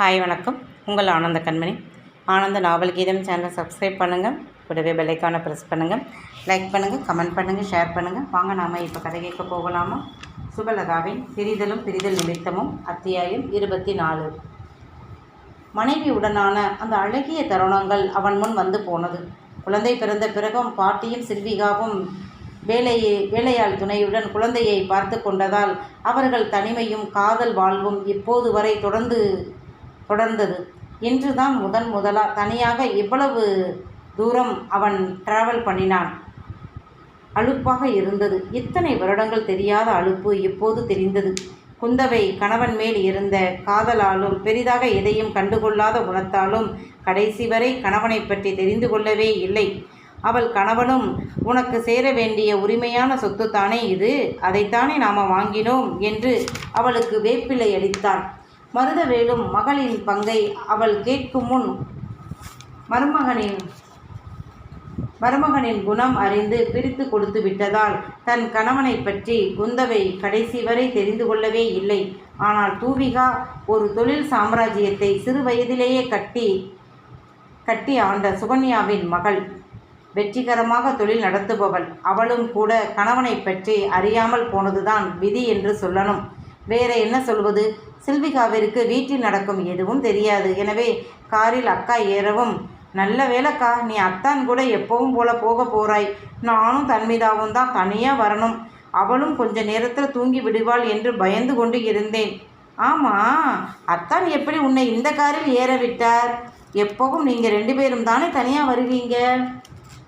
Hi வணக்கம். உங்கள் ஆனந்த கண்மணி. ஆனந்த நாவல் கீதம் சேனலை சப்ஸ்கிரைப் பண்ணுங்கள் கூடவே பெல்லைக்கானை ப்ரெஸ் பண்ணுங்கள் லைக் பண்ணுங்கள் கமெண்ட் பண்ணுங்கள் ஷேர் பண்ணுங்கள் வாங்க நாம் இப்போ கதை கேட்க போகலாமா? சுபலதாவின் பிரிதலும் பிரிதல் நிமித்தமும் அத்தியாயம் இருபத்தி நாலு மனைவியுடனான அந்த அழகிய தருணங்கள் அவன் முன் வந்து போனது. குழந்தை பிறந்த பிறகும் பாட்டியும் சில்விகாவும் வேலையை வேலையாள் துணையுடன் குழந்தையை பார்த்து கொண்டதால் அவர்கள் தனிமையும் காதல் வாழ்வும் இப்போது வரை தொடர்ந்து தொடர்ந்தது. இன்றுதான் முதன் முதலா தனியாக இவ்வளவு தூரம் அவன் டிராவல் பண்ணினான். அலுப்பாக இருந்தது. இத்தனை வருடங்கள் தெரியாத அலுப்பு இப்போது தெரிந்தது. குந்தவை கணவன் மேல் இருந்த காதலாலும் பெரிதாக எதையும் கண்டுகொள்ளாத குணத்தாலும் கடைசி வரை கணவனை பற்றி தெரிந்து கொள்ளவே இல்லை. அவள் கணவனும் உனக்கு சேர வேண்டிய உரிமையான சொத்து தானே இது? அதைத்தானே நாம் வாங்கினோம்? என்று அவளுக்கு வேப்பிலை அளித்தான். மருதவேலும் மகளின் பங்கை அவள் கேட்கும் முன் மருமகனின் மருமகனின் குணம் அறிந்து பிரித்து கொடுத்து விட்டதால் தன் கணவனை பற்றி குந்தவை கடைசி வரை தெரிந்து கொள்ளவே இல்லை. ஆனால் தூவிகா ஒரு தொழில் சாம்ராஜ்யத்தை சிறு வயதிலேயே கட்டி கட்டி ஆண்ட சுகன்யாவின் மகள். வெற்றிகரமாக தொழில் நடத்துபவள். அவளும் கூட கணவனை பற்றி அறியாமல் போனதுதான் விதி என்று சொல்லணும். வேற என்ன சொல்வது? சில்விகாவிற்கு வீட்டில் நடக்கும் எதுவும் தெரியாது. எனவே காரில் அக்கா ஏறவும் நல்ல வேலைக்கா நீ அத்தான் கூட எப்பவும் போல போக போறாய். நானும் தன்மிதாவும் தான் தனியாக வரணும். அவளும் கொஞ்ச நேரத்தில் தூங்கி விடுவாள் என்று பயந்து கொண்டு இருந்தேன். ஆமாம் அத்தான் எப்படி உன்னை இந்த காரில் ஏற விட்டார்? எப்பவும் நீங்கள் ரெண்டு பேரும் தானே தனியாக வருவீங்க?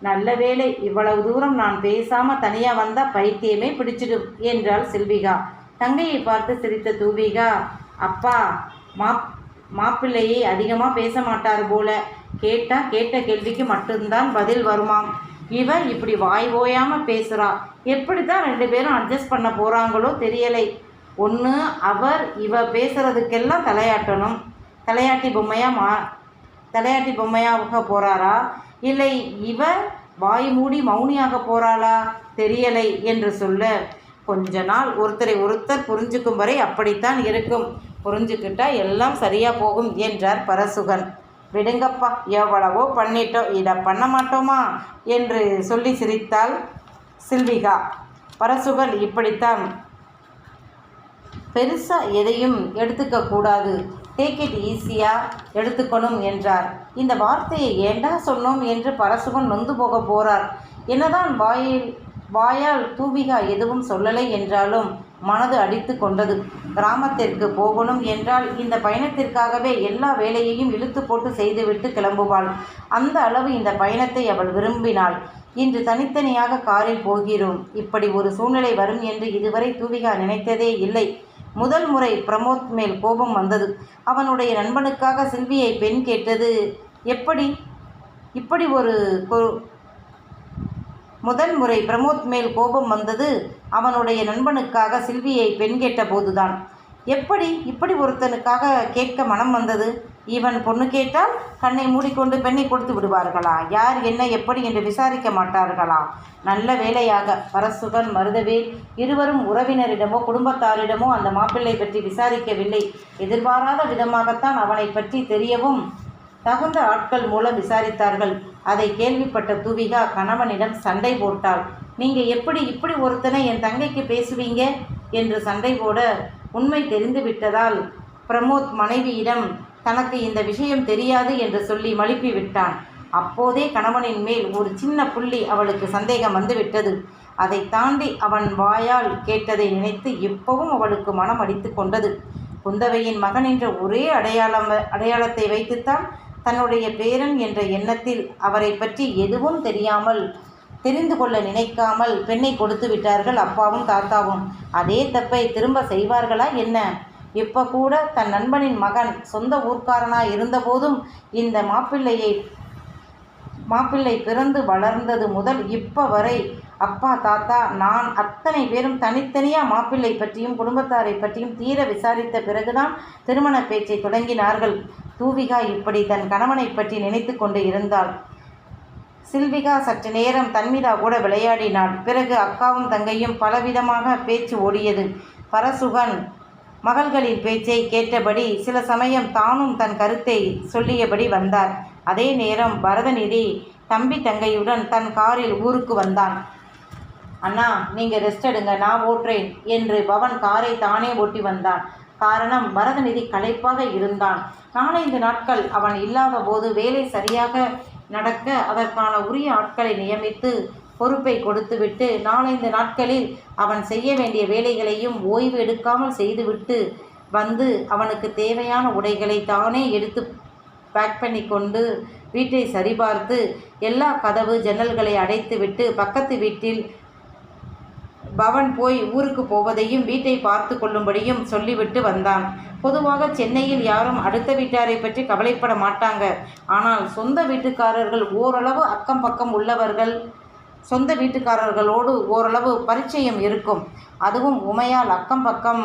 நல்ல வேலை இவ்வளவு தூரம் நான் பேசாமல் தனியாக வந்தால் பைத்தியமே பிடிச்சிடும் என்றாள் சில்விகா. தங்கையை பார்த்து சிரித்த தூவிகா அப்பா மாப் மாப்பிள்ளையை அதிகமாக பேச மாட்டார் போல. கேட்டால் கேட்ட கேள்விக்கு மட்டும்தான் பதில் வருமாம். இவ இப்படி வாய் ஓயாமல் பேசுகிறா எப்படி தான் ரெண்டு பேரும் அட்ஜஸ்ட் பண்ண போகிறாங்களோ தெரியலை. ஒன்று அவர் இவ பேசுகிறதுக்கெல்லாம் தலையாட்டணும். தலையாட்டி பொம்மையாக மா தலையாட்டி பொம்மையாக போகிறாரா இல்லை இவ வாய் மூடி மௌனியாக போகிறாளா தெரியலை என்று சொல்ல. கொஞ்ச நாள் ஒருத்தரை ஒருத்தர் புரிஞ்சுக்கும் வரை அப்படித்தான் இருக்கும். புரிஞ்சுக்கிட்டா எல்லாம் சரியாக போகும் என்றார் பரசுகன். விடுங்கப்பா எவ்வளவோ பண்ணிட்டோம் இதை பண்ண மாட்டோமா? என்று சொல்லி சிரித்தாள் சில்விகா. பரசுகன் இப்படித்தான். பெருசாக எதையும் எடுத்துக்க கூடாது. டேக் இட் ஈஸியாக எடுத்துக்கணும் என்றார். இந்த வார்த்தையை ஏண்டா சொன்னோம் என்று பரசுகன் நொந்து போக போகிறார் என்னதான் வாயில் வாயால் தூவிகா எதுவும் சொல்லலை என்றாலும் மனது அடித்து கொண்டது. கிராமத்திற்கு போகணும் என்றால் இந்த பயணத்திற்காகவே எல்லா வேலையையும் இழுத்து போட்டு செய்துவிட்டு கிளம்புவாள். அந்த அளவு இந்த பயணத்தை அவள் விரும்பினாள். இன்று தனித்தனியாக காரில் போகிறோம். இப்படி ஒரு சூழ்நிலை வரும் என்று இதுவரை தூவிகா நினைத்ததே இல்லை. முதல் முறை பிரமோத் மேல் கோபம் வந்தது. அவனுடைய நண்பனுக்காக சில்வியை பெண் கேட்டது எப்படி? இப்படி ஒரு முதல் முறை பிரமோத் மேல் கோபம் வந்தது. அவனுடைய நண்பனுக்காக சில்வியை பெண் கேட்ட போதுதான். எப்படி இப்படி ஒருத்தனுக்காக கேட்க மனம் வந்தது? இவன் பொண்ணு கேட்டால் கண்ணை மூடிக்கொண்டு பெண்ணை கொடுத்து விடுவார்களா? யார் என்ன எப்படி என்று விசாரிக்க மாட்டார்களா? நல்ல வேலையாக பரசுகன் மருதவேல் இருவரும் உறவினரிடமோ குடும்பத்தாரிடமோ அந்த மாப்பிள்ளை பற்றி விசாரிக்கவில்லை. எதிர்பாராத விதமாகத்தான் அவனை பற்றி தெரியவும் தகுந்த ஆட்கள் மூலம் விசாரித்தார்கள். அதை கேள்விப்பட்ட தூவிகா கணவனிடம் சண்டை போட்டாள். நீங்கள் எப்படி இப்படி ஒருத்தனை என் தங்கைக்கு பேசுவீங்க? என்று சண்டை போட உண்மை தெரிந்து விட்டதால் பிரமோத் மனைவியிடம் தனக்கு இந்த விஷயம் தெரியாது என்று சொல்லி மழுப்பி விட்டான். அப்போதே கணவனின் மேல் ஒரு சின்ன புள்ளி அவளுக்கு சந்தேகம் வந்துவிட்டது அதை தாண்டி அவன் வாயால் கேட்டதை நினைத்து இப்பவும் அவளுக்கு மனம் அடித்து கொண்டது. குந்தவையின் மகன் என்ற ஒரே அடையாளம் அடையாளத்தை வைத்துத்தான் தன்னுடைய பேரன் என்ற எண்ணத்தில் அவரை பற்றி எதுவும் தெரியாமல் தெரிந்து கொள்ள நினைக்காமல் பெண்ணை கொடுத்து விட்டார்கள் அப்பாவும் தாத்தாவும். அதே தப்பை திரும்ப செய்வார்களா என்ன? இப்போ கூட தன் நண்பனின் மகன் சொந்த ஊர்க்காரனாய் இருந்தபோதும் இந்த மாப்பிள்ளையை மாப்பிள்ளை பிறந்து வளர்ந்தது முதல் இப்போ வரை அப்பா தாத்தா நான் அத்தனை பேரும் தனித்தனியாக மாப்பிள்ளை பற்றியும் குடும்பத்தாரை பற்றியும் தீர விசாரித்த பிறகுதான் திருமண பேச்சை தொடங்கினார்கள். தூவிகா இப்படி தன் கணவனை பற்றி நினைத்து கொண்டு இருந்தாள். சில்விகா சற்று நேரம் தன்மிதா கூட விளையாடினாள். பிறகு அக்காவும் தங்கையும் பலவிதமாக பேச்சு ஓடியது. பரசுகன் மகள்களின் பேச்சை கேட்டபடி சில சமயம் தானும் தன் கருத்தை சொல்லியபடி வந்தார். அதே நேரம் பரதநிதி தம்பி தங்கையுடன் தன் காரில் ஊருக்கு வந்தான். அண்ணா நீங்கள் ரெஸ்ட் எடுங்க நான் ஓட்டுறேன் என்று பவன் காரை தானே ஓட்டி வந்தான். காரணம் பரதநிதி களைப்பாக இருந்தான். நாலைந்து நாட்கள் அவன் இல்லாத போது வேலை சரியாக நடக்க அதற்கான உரிய ஆட்களை நியமித்து பொறுப்பை கொடுத்துவிட்டு நாலஞ்சு நாட்களில் அவன் செய்ய வேண்டிய வேலைகளையும் ஓய்வு எடுக்காமல் செய்துவிட்டு வந்து அவனுக்கு தேவையான உடைகளை தானே எடுத்து பேக் பண்ணி கொண்டு வீட்டை சரிபார்த்து எல்லா கதவு ஜன்னல்களை அடைத்துவிட்டு பக்கத்து வீட்டில் பவன் போய் ஊருக்கு போவதையும் வீட்டை பார்த்து கொள்ளும்படியும் சொல்லிவிட்டு வந்தான். பொதுவாக சென்னையில் யாரும் அடுத்த வீட்டாரை பற்றி கவலைப்பட மாட்டாங்க. ஆனால் சொந்த வீட்டுக்காரர்கள் ஓரளவு அக்கம் பக்கம் உள்ளவர்கள் சொந்த வீட்டுக்காரர்களோடு ஓரளவு பரிச்சயம் இருக்கும். அதுவும் உமையால் அக்கம் பக்கம்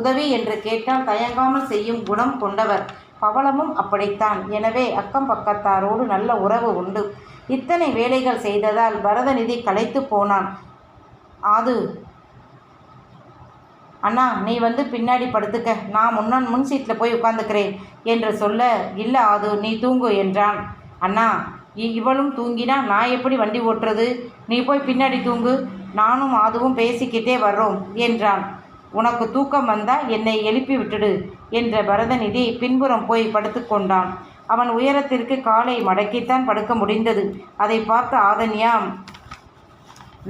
உதவி என்று கேட்டால் தயங்காமல் செய்யும் குணம் கொண்டவர். பவளமும் அப்படித்தான். எனவே அக்கம் பக்கத்தாரோடு நல்ல உறவு உண்டு. இத்தனை வேலைகள் செய்ததால் பரதநிதி களைத்து போனான். ஆது. அண்ணா நீ வந்து பின்னாடி படுத்துக்க. நான் முன்னான் முன் சீட்டில் போய் உட்காந்துக்கிறேன் என்று சொல்ல இல்லை ஆது நீ தூங்கு என்றான். அண்ணா இவளும் தூங்கினா நான் எப்படி வண்டி ஓட்டுறது? நீ போய் பின்னாடி தூங்கு. நானும் அதுவும் பேசிக்கிட்டே வர்றோம் என்றான். உனக்கு தூக்கம் வந்தா என்னை எழுப்பி விட்டுடு என்ற பரதநிதி பின்புறம் போய் படுத்துக்கொண்டான் அவன் உயரத்திற்கு காலை மடக்கித்தான் படுக்க முடிந்தது. அதை பார்த்த ஆதன்யா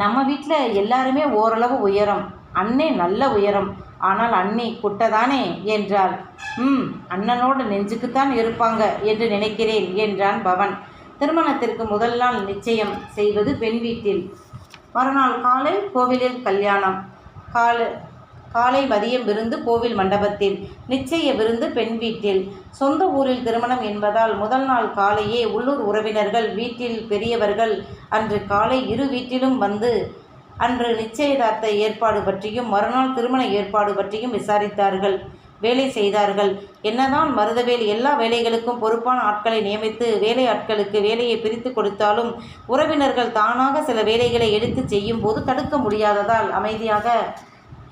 நம்ம வீட்டில் எல்லாருமே ஓரளவு உயரம். அண்ணே நல்ல உயரம். ஆனால் அண்ணி குட்டதானே என்றாள். ம் அண்ணனோட நெஞ்சுக்குத்தான் இருப்பாங்க என்று நினைக்கிறேன் என்றான் பவன். திருமணத்திற்கு முதல் நாள் நிச்சயம் செய்வது பெண் வீட்டில். மறுநாள் காலை கோவிலில் கல்யாணம். காலை காலை மதியம் விருந்து கோவில் மண்டபத்தில் நிச்சய விருந்து பெண் வீட்டில். சொந்த ஊரில் திருமணம் என்பதால் முதல் நாள் காலையே உள்ளூர் உறவினர்கள் வீட்டில் பெரியவர்கள் அன்று காலை இரு வீட்டிலும் வந்து அன்று நிச்சயதார்த்த ஏற்பாடு பற்றியும் மறுநாள் திருமண ஏற்பாடு பற்றியும் விசாரித்தார்கள். வேலை செய்தார்கள். என்னதான் மருதவேல் எல்லா வேலைகளுக்கும் பொறுப்பான ஆட்களை நியமித்து வேலை ஆட்களுக்கு வேலையை பிரித்து கொடுத்தாலும் உறவினர்கள் தானாக சில வேலைகளை எடுத்து செய்யும் போது தடுக்க முடியாததால் அமைதியாக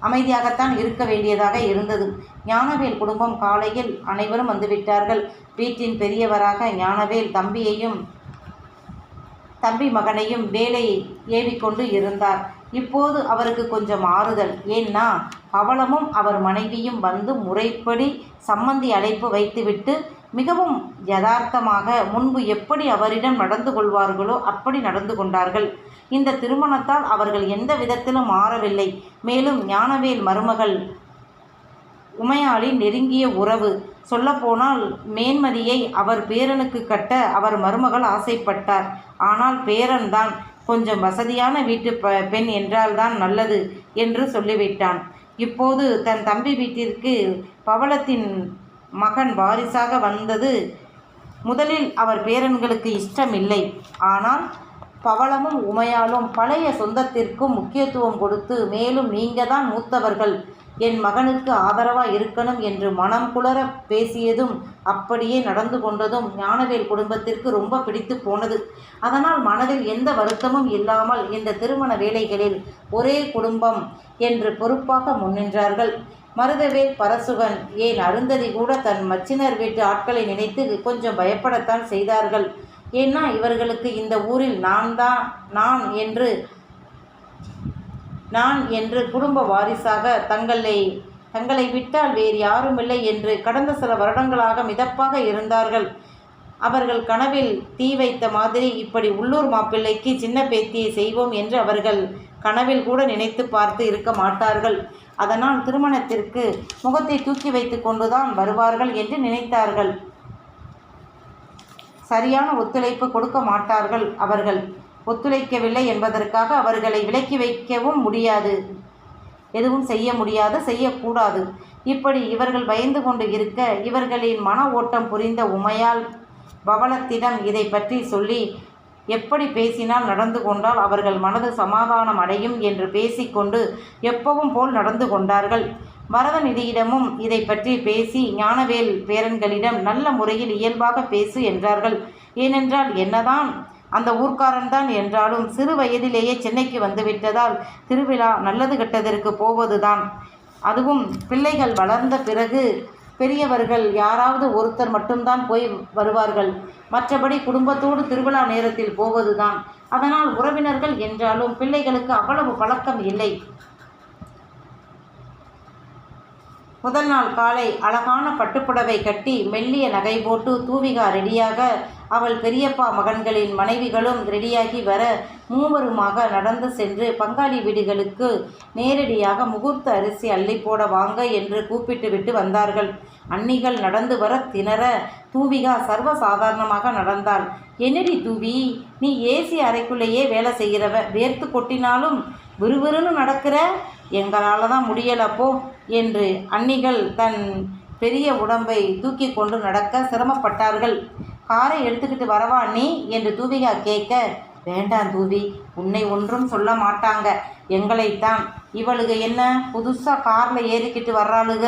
அமைதியாகத்தான் இருக்க வேண்டியதாக இருந்தது. ஞானவேல் குடும்பம் காலையில் அனைவரும் வந்துவிட்டார்கள். வீட்டின் பெரியவராக ஞானவேல் தம்பியையும் தம்பி மகனையும் வேலை ஏவிக்கொண்டு இருந்தார். இப்போது அவருக்கு கொஞ்சம் ஆறுதல். ஏன்னா பவளமும் அவர் மனைவியும் வந்து முறைப்படி சம்மந்தி அழைப்பு வைத்துவிட்டு மிகவும் யதார்த்தமாக முன்பு எப்படி அவரிடம் நடந்து கொள்வார்களோ அப்படி நடந்து கொண்டார்கள். இந்த திருமணத்தால் அவர்கள் எந்த விதத்திலும் மாறவில்லை. மேலும் ஞானவேல் மருமகள் உமையாளின் நெருங்கிய உறவு. சொல்லப்போனால் மேன்மதியை அவர் பேரனுக்கு கட்ட அவர் மருமகள் ஆசைப்பட்டார். ஆனால் பேரன்தான் கொஞ்சம் வசதியான வீட்டு ப பெண் என்றால்தான் நல்லது என்று சொல்லிவிட்டான். இப்போது தன் தம்பி வீட்டிற்கு பவளத்தின் மகன் வாரிசாக வந்தது. முதலில் அவர் பேரன்களுக்கு இஷ்டமில்லை. ஆனால் பவளமும் உமையாலும் பழைய சொந்தத்திற்கும் முக்கியத்துவம் கொடுத்து மேலும் நீங்க தான் மூத்தவர்கள். என் மகனுக்கு ஆதரவாக இருக்கணும் என்று மனம் குளர பேசியதும் அப்படியே நடந்து கொண்டதும் ஞானவேல் குடும்பத்திற்கு ரொம்ப பிடித்து போனது. அதனால் மனதில் எந்த வருத்தமும் இல்லாமல் இந்த திருமண வேலைகளில் ஒரே குடும்பம் என்று பொறுப்பாக முன்னின்றார்கள். மருதவேல் பரசுகன். ஏன் அருந்ததி கூட தன் மச்சினர் வீட்டு ஆட்களை நினைத்து கொஞ்சம் பயப்படத்தான் செய்தார்கள். ஏன்னா இவர்களுக்கு இந்த ஊரில் நான் தான் நான் என்று நான் என்று குடும்ப வாரிசாக தங்களை தங்களை விட்டால் வேறு யாருமில்லை என்று கடந்த சில வருடங்களாக மிதப்பாக இருந்தார்கள். அவர்கள் கனவில் தீ வைத்த மாதிரி இப்படி உள்ளூர் மாப்பிள்ளைக்கு சின்ன பேத்தியை செய்வோம் என்று அவர்கள் கனவில் கூட நினைத்து பார்த்து இருக்க மாட்டார்கள். அதனால் திருமணத்திற்கு முகத்தை தூக்கி வைத்து கொண்டுதான் வருவார்கள் என்று நினைத்தார்கள். சரியான ஒத்துழைப்பு கொடுக்க மாட்டார்கள் அவர்கள். ஒத்துழைக்கவில்லை என்பதற்காக அவர்களை விலக்கி வைக்கவும் முடியாது. எதுவும் செய்ய முடியாது செய்யக்கூடாது. இப்படி இவர்கள் பயந்து கொண்டு இருக்க இவர்களின் மன ஓட்டம் புரிந்த உமையால் பவளத்திடம் இதை பற்றி சொல்லி எப்படி பேசினால் நடந்து கொண்டால் அவர்கள் மனது சமாதானம் அடையும் என்று பேசிக்கொண்டு எப்பவும் போல் நடந்து கொண்டார்கள். பரதநிதியிடமும் இதை பற்றி பேசி ஞானவேல் பேரன்களிடம் நல்ல முறையில் இயல்பாக பேசு என்றார்கள். ஏனென்றால் என்னதான்? அந்த ஊர்க்காரன்தான் என்றாலும் சிறு வயதிலேயே சென்னைக்கு வந்துவிட்டதால் திருவிழா நல்லது கெட்டதற்கு போவதுதான். அதுவும் பிள்ளைகள் வளர்ந்த பிறகு பெரியவர்கள் யாராவது ஒருத்தர் மட்டும்தான் போய் வருவார்கள். மற்றபடி குடும்பத்தோடு திருவிழா நேரத்தில் போவதுதான். அதனால் உறவினர்கள் என்றாலும் பிள்ளைகளுக்கு அவ்வளவு பழக்கம் இல்லை. முதல் நாள் காலை அழகான பட்டுப்புடவை கட்டி மெல்லிய நகை போட்டு தூவிகா ரெடியாக அவள் பெரியப்பா மகன்களின் மனைவிகளும் ரெடியாகி வர மூவருமாக நடந்து சென்று பங்காளி வீடுகளுக்கு நேரடியாக முகூர்த்த அரிசி அள்ளி போட வாங்க என்று கூப்பிட்டுவிட்டு வந்தார்கள். அன்னிகள் நடந்து வர திணற தூவிகா சர்வ சாதாரணமாக நடந்தாள். என்னடி தூவி நீ ஏசி அறைக்குள்ளேயே வேலை செய்கிறவ வேர்த்து கொட்டினாலும் விறுவிறுன்னு நடக்கிற? எங்களால் தான் முடியலப்போ என்று அன்னிகள் தன் பெரிய உடம்பை தூக்கி கொண்டு நடக்க சிரமப்பட்டார்கள். காரை எடுத்துக்கிட்டு வரவா நீ? என்று தூவிகா கேட்க வேண்டாம் தூவி உன்னை ஒன்றும் சொல்ல மாட்டாங்க. எங்களைத்தான். இவளுக என்ன? புதுசாக காரில் ஏறிக்கிட்டு வர்றாளுக?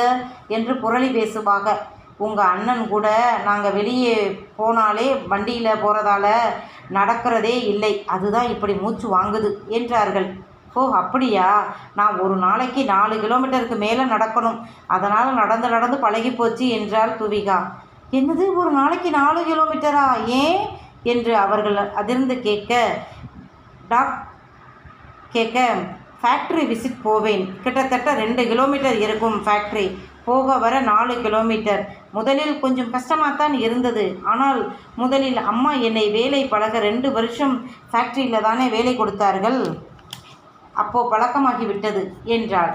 என்று புரளி பேசுவாங்க உங்கள் அண்ணன் கூட நாங்கள் வெளியே போனாலே வண்டியில் போகிறதால நடக்கிறதே இல்லை. அதுதான் இப்படி மூச்சு வாங்குது என்றார்கள். ஓ அப்படியா? நான் ஒரு நாளைக்கு நாலு கிலோமீட்டருக்கு மேலே நடக்கணும். அதனால் நடந்து நடந்து பழகி போச்சு என்றாள் துவிகா. என்னது ஒரு நாளைக்கு நாலு கிலோமீட்டரா? ஏன்? என்று அவர்கள் அதிர்ந்து கேட்க டாக் கேட்க ஃபேக்ட்ரி விசிட் போவேன். கிட்டத்தட்ட ரெண்டு கிலோமீட்டர் இருக்கும் ஃபேக்ட்ரி. போக வர நாலு கிலோமீட்டர். முதலில் கொஞ்சம் கஷ்டமாக தான் இருந்தது. ஆனால் முதலில் அம்மா என்னை வேலை பழக ரெண்டு வருஷம் ஃபேக்ட்ரியில் தானே வேலை கொடுத்தார்கள்? அப்போ பழக்கமாகிவிட்டது என்றாள்.